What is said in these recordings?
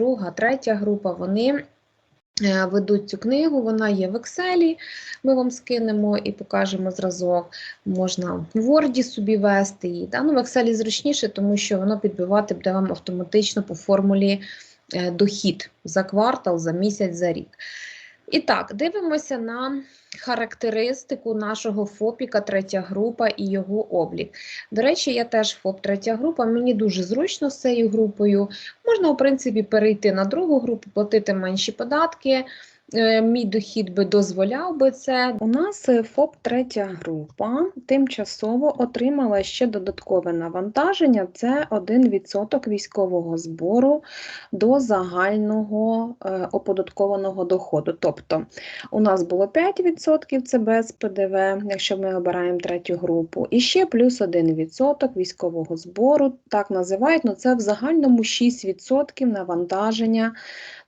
друга, третя група, вони е, ведуть цю книгу, вона є в Excel, ми вам скинемо і покажемо зразок. Можна в Word собі вести її. Да? Ну, в Excel зручніше, тому що воно підбивати буде вам автоматично по формулі е, дохід за квартал, за місяць, за рік. І так, дивимося на характеристику нашого ФОПіка третя група і його облік. До речі, я теж ФОП третя група, мені дуже зручно з цією групою. Можна, в принципі, перейти на другу групу, платити менші податки. Е, Мій дохід би дозволяв би це. У нас е, ФОП третя група тимчасово отримала ще додаткове навантаження. Це 1% військового збору до загального е, оподаткованого доходу. Тобто у нас було 5% це без ПДВ, якщо ми обираємо третю групу, і ще плюс 1% військового збору, так називають, ну це в загальному 6% навантаження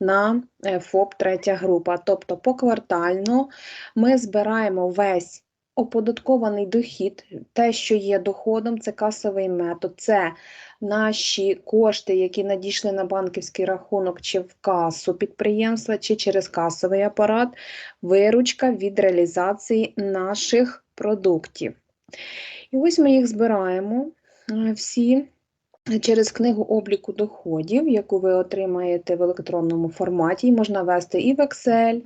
на ФОП третя група. Тобто поквартально ми збираємо весь оподаткований дохід, те, що є доходом, це касовий метод, це наші кошти, які надійшли на банківський рахунок чи в касу підприємства, чи через касовий апарат, виручка від реалізації наших продуктів. І ось ми їх збираємо е, всі через книгу обліку доходів, яку ви отримаєте в електронному форматі. Можна вести і в Excel,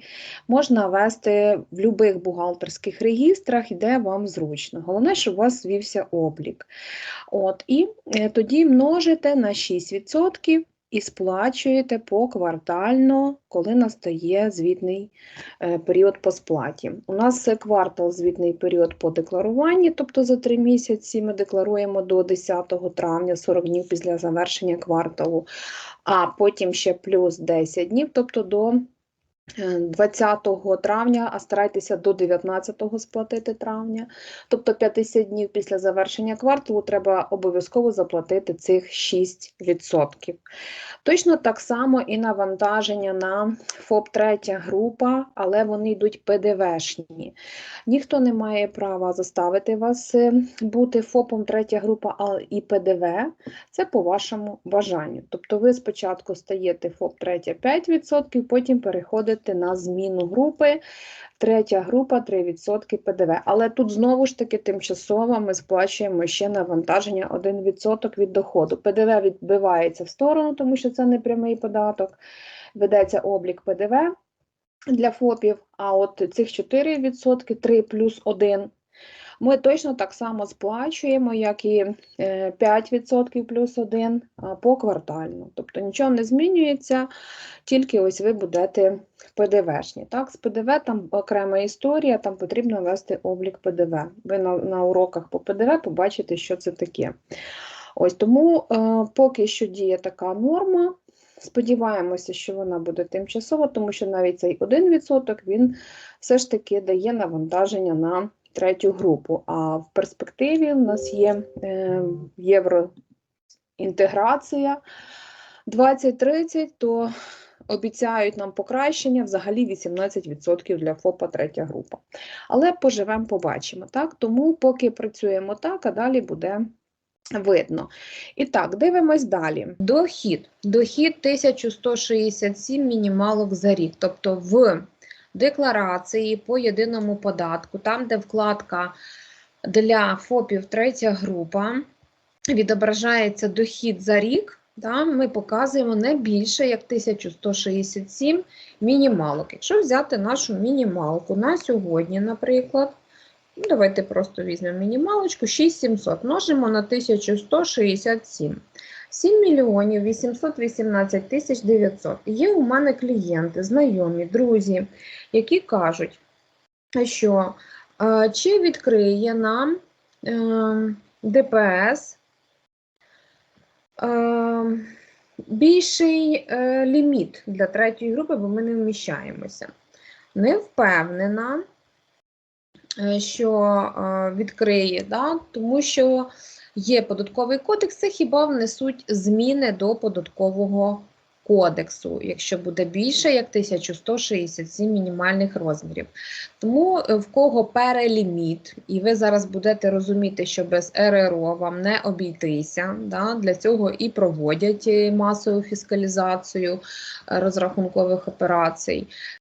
можна вести в будь-яких бухгалтерських регістрах, де вам зручно. Головне, щоб у вас звівся облік. От, І е, тоді множите на 6% і сплачуєте поквартально, коли настає звітний е, період по сплаті. У нас квартал звітний період по декларуванні, тобто за 3 місяці ми декларуємо до 10 травня, 40 днів після завершення кварталу, а потім ще плюс 10 днів, тобто до е, 20 травня, а старайтеся до 19 сплатити травня. Тобто 50 днів після завершення кварталу треба обов'язково заплатити цих 6%. Точно так само і навантаження на ФОП третя група, але вони йдуть ПДВшні. Ніхто не має права заставити вас е, бути ФОПом третя група а і ПДВ. Це по вашому бажанню. Тобто ви спочатку стаєте ФОП третя 5%, потім переходите на зміну групи. Третя група 3% ПДВ. Але тут знову ж таки тимчасово ми сплачуємо ще навантаження 1% від доходу. ПДВ відбивається в сторону, тому що це не прямий податок. Ведеться облік ПДВ для ФОПів, а от цих 4%, 3 плюс 1, ми точно так само сплачуємо, як і е, 5% плюс 1 а, поквартально. Тобто нічого не змінюється, тільки ось ви будете ПДВшні. Так, з ПДВ там окрема історія, там потрібно вести облік ПДВ. Ви на, на уроках по ПДВ побачите, що це таке. Ось тому е, поки що діє така норма. Сподіваємося, що вона буде тимчасово, тому що навіть цей 1% він все ж таки дає навантаження на третю групу. А в перспективі в нас є е, євроінтеграція 2030, то обіцяють нам покращення взагалі 18% для ФОПа третя група. Але поживемо, побачимо. Так? Тому поки працюємо так, а далі буде видно. І так, дивимось далі. Дохід. Дохід 1167 мінімалок за рік. Тобто в декларації по єдиному податку, там, де вкладка для ФОПів третя група, відображається дохід за рік, Там ми показуємо не більше як 1167 мінімалок. Якщо взяти нашу мінімалку на сьогодні, наприклад, ну, давайте просто візьмемо мінімалочку 6700, множимо на 1167. 7 мільйонів 818 тисяч 900. Є у мене клієнти, знайомі, друзі, які кажуть, що е, чи відкриє нам е, ДПС е, більший ліміт для третьої групи, бо ми не вміщаємося. Не впевнена, що е, відкриє, да? тому що Є податковий кодекс, це хіба внесуть зміни до податкового кодексу, якщо буде більше як 1167 мінімальних розмірів. Тому е, в кого переліміт, і ви зараз будете розуміти, що без РРО вам не обійтися. Да? Для цього і проводять е, масову фіскалізацію е, розрахункових операцій.